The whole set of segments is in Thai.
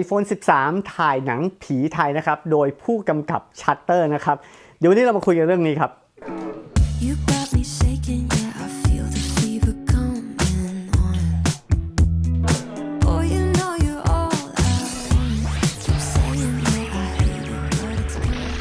iPhone 13 ถ่ายหนังผีไทยนะครับ โดยผู้กำกับชัตเตอร์นะครับ เดี๋ยววันนี้เรามาคุยกันเรื่องนี้ครับ You got me shaking, yeah, I feel the fever coming on. Boy, you know you're all I want. Keep saying that I hate it, but it's gone.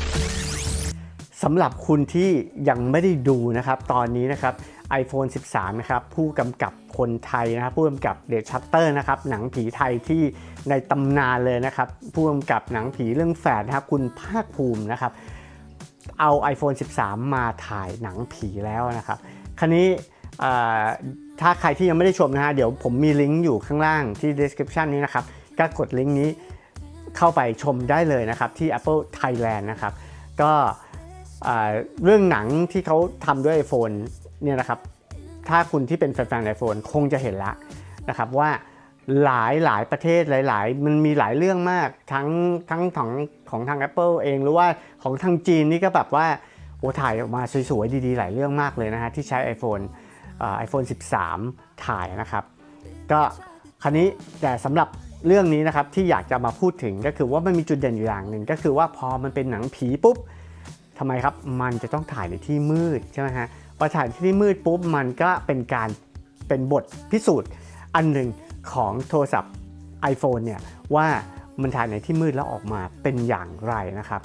สำหรับคุณที่ยังไม่ได้ดูนะครับ ตอนนี้นะครับ iPhone 13 นะครับ ผู้กำกับคนไทยนะครับผู้กำกับเดชชัตเตอร์นะครับหนังผีไทยที่ในตำนานเลยนะครับ ผู้กำกับหนังผีเรื่องแฝดนะครับ คุณภาคภูมินะครับ เอา iPhone 13 มาถ่ายหนังผีแล้วนะครับ คราวนี้ถ้าใครที่ยังไม่ได้ชมนะฮะเดี๋ยวผมมีลิงก์อยู่ข้างล่างที่ description นี้นะครับก็กดลิงก์นี้เข้าไปชมได้เลยนะครับที่ Apple Thailand นะครับ ก็เอ่อเรื่องหนังที่เขาทำด้วย iPhone เนี่ยนะครับถ้าคุณที่เป็นแฟนๆ iPhone คงจะเห็นละนะครับว่าหลายหลายประเทศหลาย ๆ มันมีหลายเรื่องมากทั้งทั้งของของทาง Apple เองหรือว่าของทางจีนนี่ก็แบบว่าโอ้ถ่ายออกมาสวย ๆ ดี ๆ หลายเรื่องมากเลยนะฮะที่ใช้ iPhone เอ่อ iPhone 13 ถ่ายนะครับ ก็ครนี้แต่สำหรับเรื่องนี้นะครับที่อยากจะมาพูดถึงก็คือว่ามันมีจุดเด่นอยู่อย่างหนึ่งก็คือว่าพอมันเป็นหนังผีปุ๊บทำไมครับมันจะต้องถ่ายในที่มืดใช่ไหมฮะ พอถ่ายในที่มืดปุ๊บมันก็เป็นการเป็นบทพิสูจน์อันหนึ่งของโทรศัพท์ iPhone เนี่ยว่ามันถ่ายในที่มืดแล้วออกมาเป็นอย่างไรนะครับ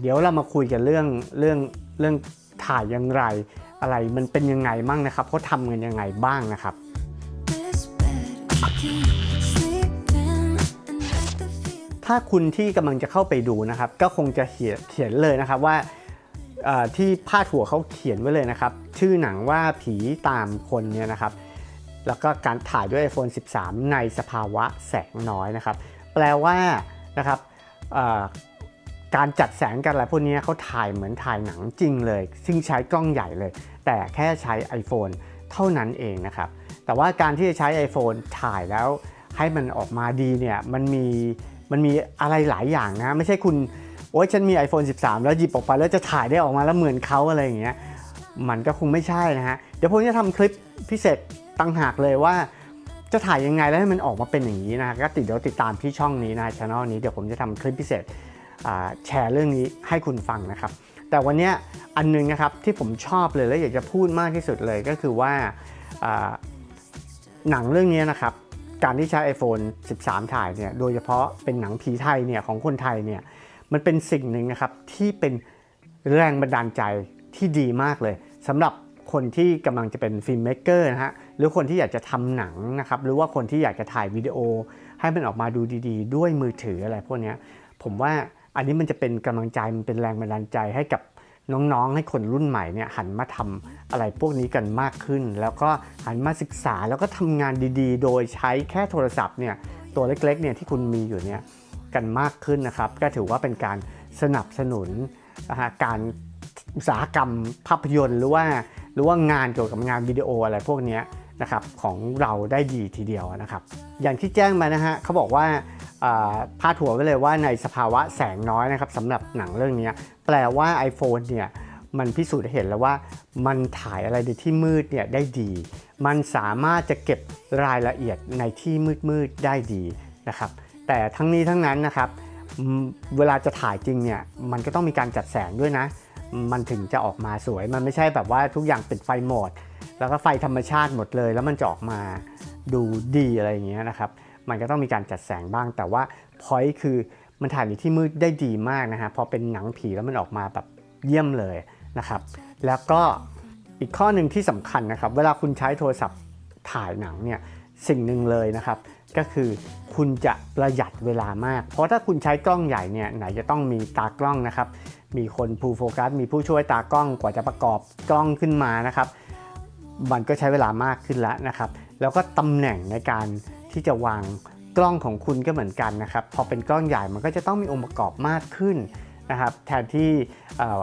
เดี๋ยวเรามาคุยกันเรื่องเรื่องเรื่องถ่ายอย่างไรอะไรมันเป็นยังไงมั่งนะครับเขาทำกันยังไงบ้างนะครับ ถ้าคุณที่กำลังจะเข้าไปดูนะครับ ก็คงจะเขียนเขียนเลยนะครับว่า ที่พาดหัวเขาเขียนไว้เลยนะครับ ชื่อหนังว่าผีตามคนเนี่ยนะครับ แล้วก็การถ่ายด้วย iPhone 13 ในสภาวะแสงน้อยนะครับ แปลว่านะครับการจัดแสงกันอะไรพวกนี้เขาถ่ายเหมือนถ่ายหนังจริงเลย ซึ่งใช้กล้องใหญ่เลย แต่แค่ใช้ iPhone เท่านั้นเองนะครับ แต่ว่าการที่จะใช้ iPhone ถ่ายแล้วให้มันออกมาดีเนี่ยมันมีมันมีอะไรหลายอย่างนะ ไม่ใช่คุณ โอ้ยฉันมี iPhone 13 แล้วหยิบออกไปแล้วจะถ่ายได้ออกมาแล้วเหมือนเขาอะไรอย่างเงี้ยมันก็คงไม่ใช่นะฮะ เดี๋ยวผมจะทำคลิปพิเศษตั้งหากเลยว่าจะถ่ายยังไงแล้วให้มันออกมาเป็นอย่างนี้นะก็ติดเดี๋ยวติดตามที่ช่องนี้นะช่องนี้เดี๋ยวผมจะทำคลิปพิเศษแชร์เรื่องนี้ให้คุณฟังนะครับ แต่วันนี้อันหนึงนะครับที่ผมชอบเลยและอยากจะพูดมากที่สุดเลยก็คือว่าอ่าหนังเรื่องนี้นะครับการที่ใช้ iPhone 13 ถ่ายเนี่ยโดยเฉพาะเป็นหนังผีไทยเนี่ยของคนไทยเนี่ย มันเป็นสิ่งหนึ่งนะครับที่เป็นแรงบันดาลใจที่ดีมากเลยสำหรับคนที่กำลังจะเป็นฟิล์มเมกเกอร์นะฮะหรือคนที่อยากจะทำหนังนะครับหรือว่าคนที่อยากจะถ่ายวิดีโอ ให้มันออกมาดูดี ๆ ด้วยมือถืออะไรพวกนี้ผมว่าอันนี้มันจะเป็นกำลังใจมันเป็นแรงบันดาลใจให้กับน้องๆ ให้คนรุ่นใหม่เนี่ยหันมาทำอะไรพวกนี้กันมากขึ้น แล้วก็หันมาศึกษาแล้วก็ทำงานดีๆ โดยใช้แค่โทรศัพท์เนี่ยตัวเล็กๆเนี่ยที่คุณมีอยู่เนี่ย กันมากขึ้นนะครับ ก็ถือว่าเป็นการสนับสนุนการอุตสาหกรรมภาพยนตร์หรือว่าหรือว่างานเกี่ยวกับงานวิดีโออะไรพวกนี้นะครับของเราได้ดีทีเดียวนะครับ อย่างที่แจ้งมานะฮะเขาบอกว่าพาดหัวไว้เลยว่าในสภาวะแสงน้อยนะครับสำหรับหนังเรื่องนี้แปลว่า iPhone เนี่ยมันพิสูจน์เห็นแล้วว่ามันถ่ายอะไรในที่มืดเนี่ยได้ดี มันสามารถจะเก็บรายละเอียดในที่มืดๆได้ดีนะครับ แต่ทั้งนี้ทั้งนั้นนะครับ เวลาจะถ่ายจริงเนี่ยมันก็ต้องมีการจัดแสงด้วยนะ มันถึงจะออกมาสวย มันไม่ใช่แบบว่าทุกอย่างเป็นไฟหมด แล้วก็ไฟธรรมชาติหมดเลย แล้วมันจะออกมาดูดีอะไรอย่างเงี้ยนะครับ มันก็ต้องมีการจัดแสงบ้าง แต่ว่าพอยคือมันถ่ายในที่มืดได้ดีมากนะฮะ พอเป็นหนังผีแล้วมันออกมาแบบเยี่ยมเลยนะครับ แล้วก็อีกข้อหนึ่งที่สำคัญนะครับ เวลาคุณใช้โทรศัพท์ถ่ายหนังเนี่ยสิ่งหนึ่งเลยนะครับ ก็คือคุณจะประหยัดเวลามาก เพราะถ้าคุณใช้กล้องใหญ่เนี่ยไหนจะต้องมีตากล้องนะครับ มีคนพูโฟกัส มีผู้ช่วยตากล้องกว่าจะประกอบกล้องขึ้นมานะครับ มันก็ใช้เวลามากขึ้นแล้วนะครับ แล้วก็ตำแหน่งในการที่จะวางกล้องของคุณก็เหมือนกันนะครับ พอเป็นกล้องใหญ่มันก็จะต้องมีองค์ประกอบมากขึ้นนะครับ แทนที่เอ่อ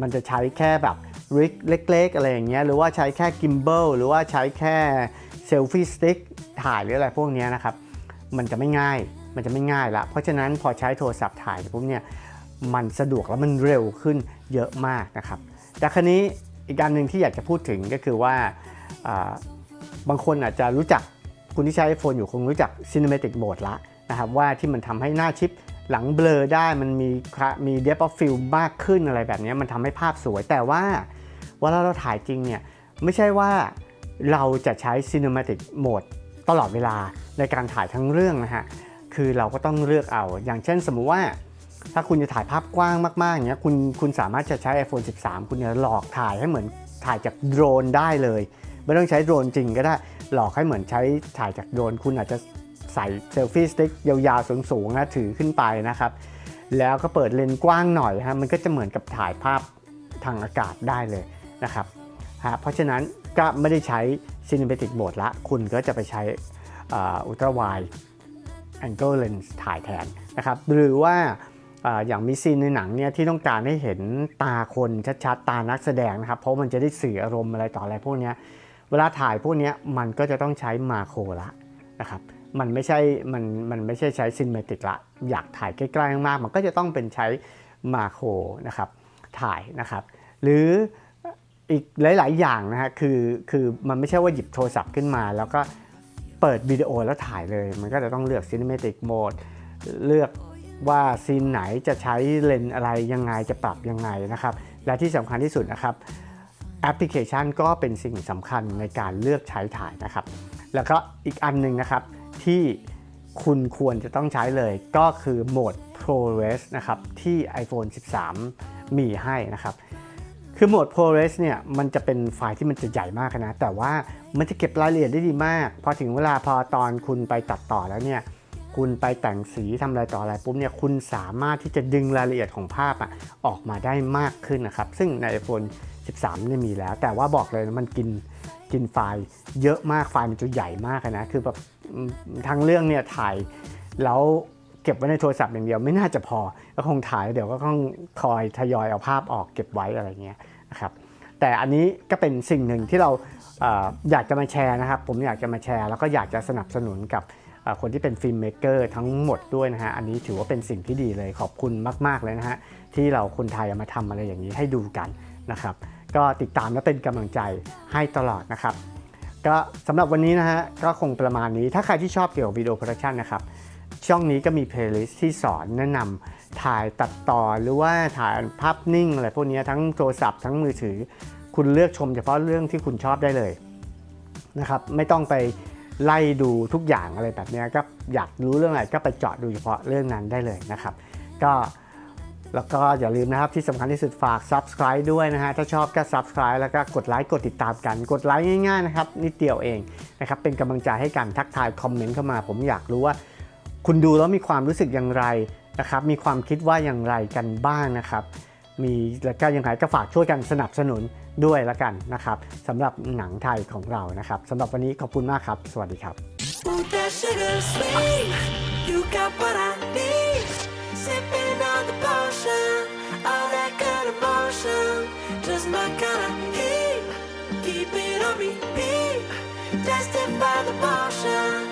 มันจะใช้แค่แบบริกเล็ก ๆ อะไรอย่างเงี้ย หรือว่าใช้แค่กิมเบิลหรือว่าใช้แค่ เซลฟี่สติ๊กถ่ายหรืออะไรพวกนี้นะครับ มันจะไม่ง่าย มันจะไม่ง่ายละ เพราะฉะนั้นพอใช้โทรศัพท์ถ่ายปุ๊บเนี่ย มันสะดวกแล้วมันเร็วขึ้นเยอะมากนะครับ แต่ครนี้อีกการหนึ่งที่อยากจะพูดถึงก็คือว่าบางคนอาจจะรู้จักคุณที่ใช้ iPhone อยู่คงรู้จัก Cinematic Mode ละนะครับว่าที่มันทำให้หน้าชิปหลังเบลอได้มันมีมี depth of field มากขึ้นอะไรแบบนี้มันทำให้ภาพสวย แต่ว่าเวลาเราถ่ายจริงเนี่ยไม่ใช่ว่า เราจะใช้ cinematic mode ตลอดเวลาในการถ่ายทั้งเรื่องนะฮะ คือเราก็ต้องเลือกเอา อย่างเช่นสมมุติว่า ถ้าคุณจะถ่ายภาพกว้างมากๆอย่างเงี้ย คุณคุณสามารถจะใช้ iPhone 13 คุณเนี่ยหลอกถ่ายให้เหมือนถ่ายจากโดรนได้เลย ไม่ต้องใช้โดรนจริงก็ได้ หลอกให้เหมือนใช้ถ่ายจากโดรน คุณอาจจะใส่เซลฟี่สติ๊กยาวๆสูงๆนะถือขึ้นไปนะครับ แล้วก็เปิดเลนส์กว้างหน่อยฮะ มันก็จะเหมือนกับถ่ายภาพทางอากาศได้เลยนะครับ ฮะเพราะฉะนั้นก็ไม่ได้ใช้ Cinematic Mode ละ คุณก็จะไปใช้อุลตราไว Angle Lens ถ่ายแทนนะครับ หรือว่าอย่างมีซีนในหนังเนี่ยที่ต้องการให้เห็นตาคนชัดๆ ตานักแสดงนะครับ เพราะมันจะได้สื่ออารมณ์อะไรต่ออะไรพวกนี้เวลาถ่ายพวกนี้มันก็จะต้องใช้มาโครละนะครับมันไม่ใช่มันมันไม่ใช่ใช้ซินเมติกละ อยากถ่ายใกล้ๆมากๆมันก็จะต้องเป็นใช้มาโครนะครับถ่ายนะครับ หรือ อีกหลาย ๆ อย่างนะฮะคือคือมันไม่ใช่ว่าหยิบโทรศัพท์ขึ้นมา แล้วก็เปิดวิดีโอแล้วถ่ายเลย มันก็จะต้องเลือก Cinematic Mode เลือกว่าซีนไหนจะใช้เลนส์อะไรยังไงจะปรับยังไงนะครับ และที่สำคัญที่สุดนะครับแอปพลิเคชันก็เป็นสิ่งสำคัญในการเลือกใช้ถ่ายนะครับ แล้วก็อีกอันหนึ่งนะครับที่คุณควรจะต้องใช้เลยก็คือโหมด ProRes นะครับที่ iPhone 13 มีให้นะครับ คือโหมด ProRes เนี่ยมันจะเป็นไฟล์ที่มันจะใหญ่มากนะ แต่ว่ามันจะเก็บรายละเอียดได้ดีมาก พอถึงเวลาพอตอนคุณไปตัดต่อแล้วเนี่ยคุณไปแต่งสีทำอะไรต่ออะไรปุ๊บเนี่ยคุณสามารถที่จะดึงรายละเอียดของภาพอะออกมาได้มากขึ้นนะครับ ซึ่งใน iPhone 13เนี่ยมีแล้ว แต่ว่าบอกเลยนะมันกินกินไฟล์เยอะมากไฟล์มันจะใหญ่มากนะคือแบบทั้งเรื่องเนี่ยถ่ายแล้ว ก็บไว้ในโทรศัพท์อย่างเดียวไม่น่าจะพอ ก็คงถ่ายเดี๋ยวก็ต้องคอยทยอยเอาภาพออกเก็บไว้อะไรเงี้ยนะครับแต่อันนี้ก็เป็นสิ่งหนึ่งที่เราออยากจะมาแชร์นะครับ ผมอยากจะมาแชร์ แล้วก็อยากจะสนับสนุนกับคนที่เป็นฟิล์มเมกเกอร์ทั้งหมดด้วยนะฮะ อันนี้ถือว่าเป็นสิ่งที่ดีเลยขอบคุณมาก ๆ เลยนะฮะ ที่เราคนไทยมาทำอะไรอย่างนี้ให้ดูกันนะครับ ก็ติดตามและเป็นกำลังใจให้ตลอดนะครับ ก็สำหรับวันนี้นะฮะ ก็คงประมาณนี้ถ้าใครที่ชอบเกี่ยวกับวิดีโอโปรดักชันนะครับ ช่องนี้ก็มีเพลย์ลิสต์ที่สอนแนะนำถ่ายตัดต่อหรือว่าถ่ายภาพนิ่งอะไรพวกนี้ทั้งโทรศัพท์ทั้งมือถือ คุณเลือกชมเฉพาะเรื่องที่คุณชอบได้เลยนะครับไม่ต้องไปไล่ดูทุกอย่างอะไรแบบนี้ก็อยากรู้เรื่องอะไรก็ไปเจาะดูเฉพาะเรื่องนั้นได้เลยนะครับ ก็แล้วก็อย่าลืมนะครับที่สำคัญที่สุดฝาก subscribe ด้วยนะฮะถ้าชอบก็ subscribe แล้วก็กดไลค์กดติดตามกัน กดไลค์ง่ายๆนะครับนิดเดียวเองนะครับเป็นกำลังใจให้กันทักทายคอมเมนต์เข้ามา ผมอยากรู้ว่า คุณดูแล้วมีความรู้สึกอย่างไรนะครับ มีความคิดว่าอย่างไรกันบ้างนะครับ มีแล้วก็ยังไงก็ฝากช่วยกันสนับสนุนด้วยละกันนะครับสำหรับหนังไทยของเรานะครับสำหรับวันนี้ขอบคุณมากครับ สวัสดีครับ Want that sugar sweet? You got what I need. Sipping on the potion, all that good emotion. Just my kind of heat. Keep it on repeat. Tested by the motion.